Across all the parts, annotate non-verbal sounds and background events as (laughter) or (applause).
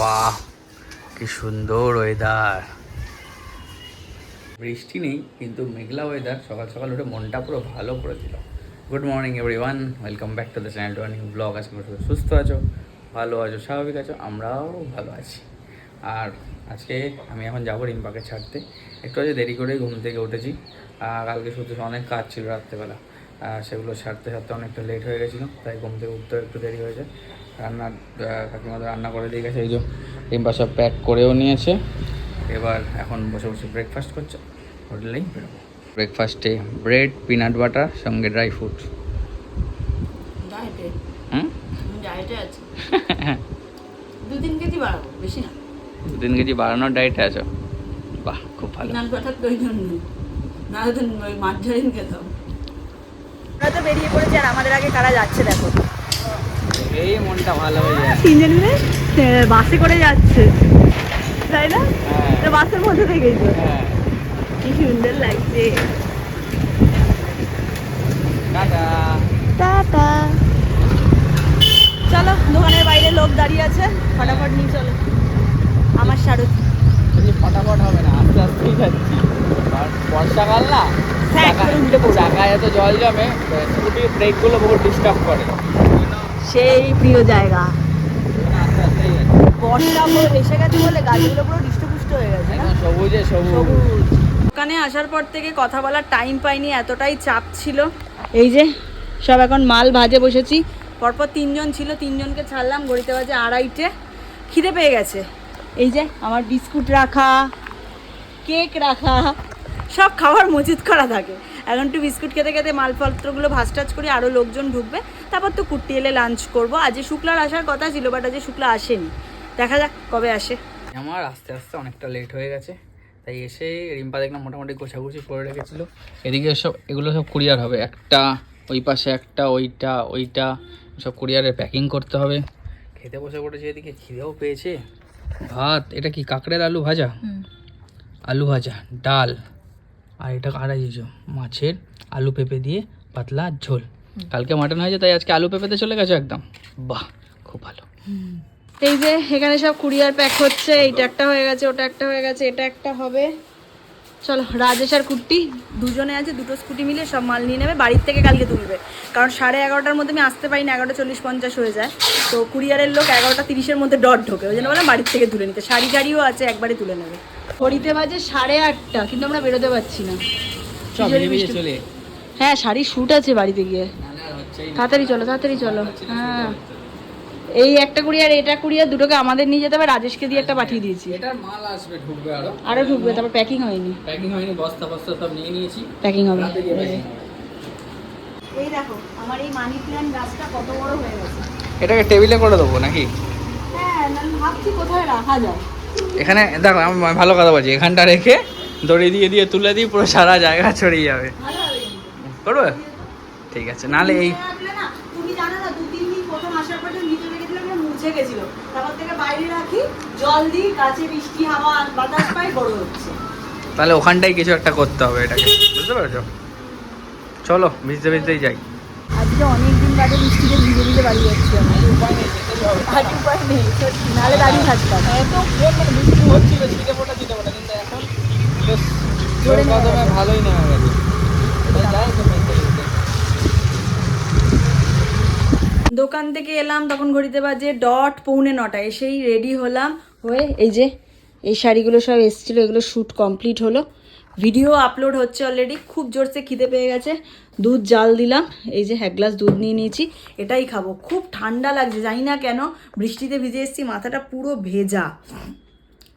বাহ, কি সুন্দর ওয়েদার বৃষ্টি নেই, কিন্তু মেঘলা ওয়েদার সকাল সকাল উঠে মনটা পুরো ভালো করে দিল good morning everyone welcome back to the channel to new blog আজকে সুস্থ আছো, ভালো আছো, স্বাভাবিক আছো, আমরাও ভালো আছি। আর আজকে আমি এখন যাব রিম্পাকে ছাড়তে। একটু আজ দেরি করে ঘুম থেকে উঠেছি। কালকে শুধু অনেক কাজ ছিল রাত্রেবেলা। সেগুলো ছাড়তে ছাড়তে অনেকটা লেট হয়ে গেছিল, তাই ঘুম থেকে উঠতেও একটু দেরি হয়েছে রান্না কাকিমা রান্না করে দিয়ে গেছে এই যে রিম্পা সব প্যাক করেও নিয়েছে। এবার এখন বসে বসে ব্রেকফাস্ট করছে। হোটেলেই বেরোবো। ব্রেকফাস্টে ব্রেড পিনাট বাটার সঙ্গে ড্রাই ফ্রুট ডায়েটে হুম? ডায়েটে আছি? দু তিন কেজি বাড়াবো বেশি না। দু তিন কেজি বাড়ানোর ডায়েটে আছো? বাহ খুব ভালো। না তো খেতাম। তো বেরিয়ে পড়েছে আর আমাদের আগে কারা যাচ্ছে দেখো। এই মনটা ভালো হয়ে যায় তিনজন মিলে বাসে করে যাচ্ছে। তাই না? হ্যাঁ। তো বাসের মধ্যে থেকেই তো। হ্যাঁ। কি সুন্দর লাগছে। টাটা। চলো দোকানের বাইরে লোক দাঁড়িয়ে আছে। ফটাফট নিয়ে চলো। আমার বলছি ফটাফট হবে না আস্তে আস্তেই যাচ্ছি। বর্ষাকাল না? হ্যাঁ। চাকায় এত জল জমে স্কুটির ব্রেকগুলো বহুত ডিস্টার্ব করে। সেই প্রিয় জায়গা। বর্ষা পুরো এসে গেছে বলে গাছগুলো পুরো হৃষ্টপুষ্ট হয়ে গেছে সবুজে সবুজ। দোকানে আসার পর থেকে কথা বলার টাইম পাইনি এতটাই চাপ ছিল। এই যে সব এখন মাল ভাজে বসেছি। পরপর তিনজন ছিল তিনজনকে ছাড়লাম ঘড়িতে বাজে আড়াইটে। খিদে পেয়ে গেছে। এই যে আমার বিস্কুট রাখা কেক রাখা সব খাবার মজুত করা থাকে। এখন একটু বিস্কুট খেতে খেতে মালপত্রগুলো ভাজ টাজ করি আরও লোকজন ঢুকবে। তারপর তো কুর্তি এলে লাঞ্চ করব। আজকে শুক্লার আসার কথা ছিল বাট আজকে শুক্লা আসেনি। দেখা যাক কবে আসে। আমার আস্তে আস্তে অনেকটা লেট হয়ে গেছে। তাই এসে রিম্পা দেখলাম মোটামুটি গোছাগুছি করে রেখেছিল। এদিকে সব এগুলো সব কুরিয়ার হবে। একটা ওই পাশে একটা ওইটা ওইটা। সব কুরিয়ারে প্যাকিং করতে হবে। খেতে বসে পড়েছে এদিকে খিদেও পেয়েছে। ভাত এটা কি কাঁকড়ের আলু ভাজা? আলু ভাজা ডাল। আর এটা কারা দিয়েছ? মাছের আলু পেঁপে দিয়ে পাতলা ঝোল। কালকে মাটন হয়েছে তাই আজকে আলু পেঁপেতে চলে গেছো একদম? বাহ খুব ভালো। এই যে এখানে সব কুরিয়ার প্যাক হচ্ছে এইটা একটা হয়ে গেছে ওটা একটা হয়ে গেছে এটা একটা হবে। চলো রাজেশ আর কুর্তি দুজনে আছে দুটো স্কুটি মিলে সব মাল নিয়ে নেবে বাড়ির থেকে কালকে তুলবে। কারণ সাড়ে এগারোটার মধ্যে আমি আসতে পারি না এগারোটা চল্লিশ পঞ্চাশ হয়ে যায়। তো কুরিয়ারের লোক এগারোটা তিরিশের মধ্যে ডট ঢোকে ওই জন্য বললাম বাড়ির থেকে তুলে নিতে। শাড়ি গাড়িও আছে একবারে তুলে নেবে। ঘড়িতে বাজে সাড়ে আটটা কিন্তু আমরা বেরোতে পারছি না। হ্যাঁ শাড়ি শ্যুট আছে বাড়িতে গিয়ে। তাড়াতাড়ি চলো তাড়াতাড়ি চলো। হ্যাঁ। এই একটা কুরিয়ার এটা কুরিয়ার দুটোকে আমাদের নিয়ে যেতে হবে রাজেশকে দিয়ে একটা পাঠিয়ে দিয়েছি। এটার মাল আসবে ঢুকবে আরও। আরও ঢুকবে তারপর প্যাকিং হয়নি। প্যাকিং হয়নি বস্তা বস্তা সব নিয়ে নিয়েছি। প্যাকিং হবে। এই দেখো আমার এই মানি প্ল্যান্ট গাছটা কত বড় হয়ে গেছে। এটাকে টেবিলে করে দেবো নাকি? হ্যাঁ আমি ভাবছি কোথায় রাখা যায়। এখানে দেখো আমি ভালো কথা বলছি এখানটা রেখে দড়ি দিয়ে দিয়ে তুলে দিই পুরো সারা জায়গা ছড়িয়ে যাবে। করবে? ঠিক আছে নাহলে এই তুমি জানো না দু তিন প্রথম আসার পর নিচে রেখেছিলাম না মুছে গেছিল। তারপর থেকে বাইরে রাখি জল দিই গাছে বৃষ্টি হাওয়া বাতাস পাই বড় হচ্ছে। তাহলে ওখানটাই কিছু একটা করতে হবে এটাকে। বুঝতে পেরেছ? চলো ভিজতে ভিজতেই যাই। আজকে অনেক দিন বাদে বৃষ্টিতে ভিজে ভিজে বাড়ি যাচ্ছি। আমি আজ উপায় নেই নাহলে দাঁড়িয়ে থাকতাম। গেছে। ভালোই নেমে গেছে দোকান থেকে এলাম, তখন ঘড়িতে বাজে ডট পৌনে নটা। এসেই রেডি হলাম হয়ে এই যে, এই শাড়িগুলো সব এসেছিল, এগুলো শ্যুট কমপ্লিট হলো। ভিডিও আপলোড হচ্ছে অলরেডি খুব জোরসে খিদে পেয়ে গেছে। দুধ, জাল দিলাম, এই যে এক গ্লাস দুধ নিয়ে নিয়েছি, এটাই খাব। খুব ঠান্ডা লাগছে, জানি না কেন, বৃষ্টিতে ভিজে এসেছি, মাথাটা পুরো ভেজা।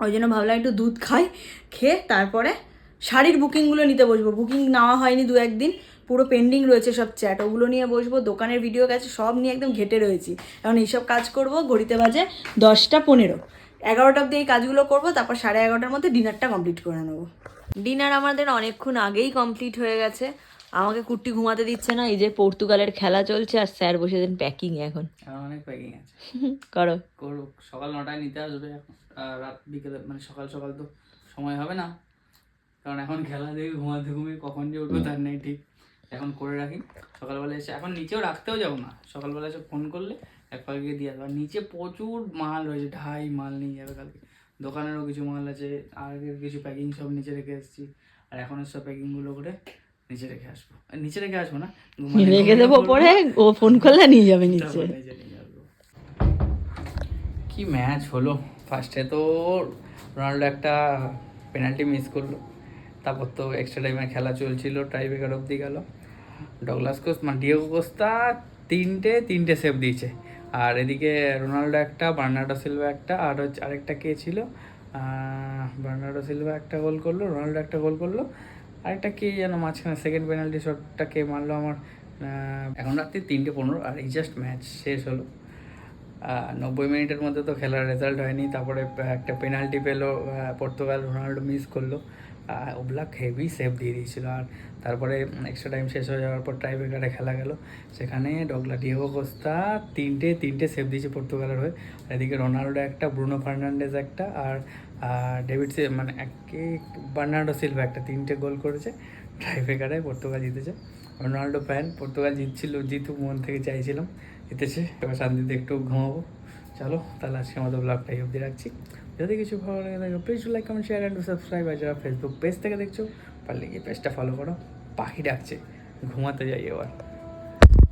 ওই জন্য ভাবলাম একটু দুধ খাই, খেয়ে তারপরে শাড়ির বুকিংগুলো নিতে বসবো। বুকিং নেওয়া হয়নি দু একদিন পুরো পেন্ডিং রয়েছে সব চ্যাট ওগুলো নিয়ে বসবো দোকানের ভিডিও গেছে সব নিয়ে একদম ঘেটে রয়েছি। এখন এইসব কাজ করব ঘড়িতে বাজে দশটা পনেরো। এগারোটা অব্দি এই কাজগুলো করব তারপর সাড়ে এগারোটার মধ্যে ডিনারটা কমপ্লিট করে নেব। ডিনার আমাদের অনেকক্ষণ আগেই কমপ্লিট হয়ে গেছে। আমাকে কুর্তি ঘুমাতে দিচ্ছে না এই যে পর্তুগালের খেলা চলছে আর স্যার বসে দেন প্যাকিং এখন। অনেক প্যাকিং আছে। (laughs) করো। করুক সকাল নটায় নিতে আসবে রাত বিকেলে মানে সকাল সকাল তো সময় হবে না। কারণ এখন খেলা দেখে ঘুমাতে ঘুমিয়ে কখন যে উঠবো তার নেই ঠিক। এখন করে রাখি। সকালবেলা এসে এখন নিচেও রাখতেও যাব না। সকালবেলা এসে ফোন করলে এক গিয়ে দিয়ে আসব। আর নিচে প্রচুর মাল রয়েছে ঢাই মাল নিয়ে যাবে কালকে। দোকানেরও কিছু মাল আছে আগের কিছু প্যাকিং সব নিচে রেখে এসেছি। আর এখন সব প্যাকিংগুলো করে নিচে রেখে আসব। আর নিচে রেখে আসব না রেখে দেবো পরে ও ফোন করলে নিয়ে যাবে নিচে। কি ম্যাচ হলো? ফার্স্টে তো রোনাল্ডো একটা পেনাল্টি মিস করল। তারপর তো এক্সট্রা টাইমে খেলা চলছিল টাই ব্রেকার অব্দি গেল। ডগলাস কোস মানে ডিয়েগো কোস্তা তিনটে তিনটে সেভ দিয়েছে। আর এদিকে রোনাল্ডো একটা বার্নার্ডো সিলভা একটা, আর হচ্ছে আরেকটা কে ছিল? বার্নার্ডো সিলভা একটা গোল করল রোনাল্ডো একটা গোল করল। আরেকটা কে যেন মাঝখানে সেকেন্ড পেনাল্টি শটটা কে মারলো আমার এখন রাত্রি তিনটে পনেরো আর এই জাস্ট ম্যাচ শেষ হলো। নব্বই মিনিটের মধ্যে তো খেলার রেজাল্ট হয়নি, তারপরে একটা পেনাল্টি পেল পর্তুগাল রোনাল্ডো মিস করল। ওব্লাক হেভি সেভ দিয়ে দিয়েছিল। আর তারপরে এক্সট্রা টাইম শেষ হয়ে যাওয়ার পর টাই ব্রেকারে খেলা গেল। সেখানে ডগলা ডিয়েগো কোস্তা তিনটে তিনটে সেভ দিয়েছে পর্তুগালের হয়ে। আর এদিকে রোনাল্ডো একটা, ব্রুনো ফার্নান্ডেজ একটা, আর ডেভিড সে মানে একে বার্নার্ডো সিলভা একটা তিনটে গোল করেছে। টাই ব্রেকারে পর্তুগাল জিতেছে। রোনাল্ডো ফ্যান পর্তুগাল জিতছিল জিতু মন থেকে চাইছিলাম। জিতেছে, এবার শান্তিতে একটু ঘুমাবো। চলো, তাহলে আজকে আমাদের ব্লগটা এই অবধি রাখছি। যদি কিছু ভালো লাগে থাকে please like comment share and subscribe আর যারা ফেসবুক পেজ থেকে দেখছ, পারলে গিয়ে পেজটা ফলো করো। পাখি ডাকছে, ঘুমাতে যাই এবার।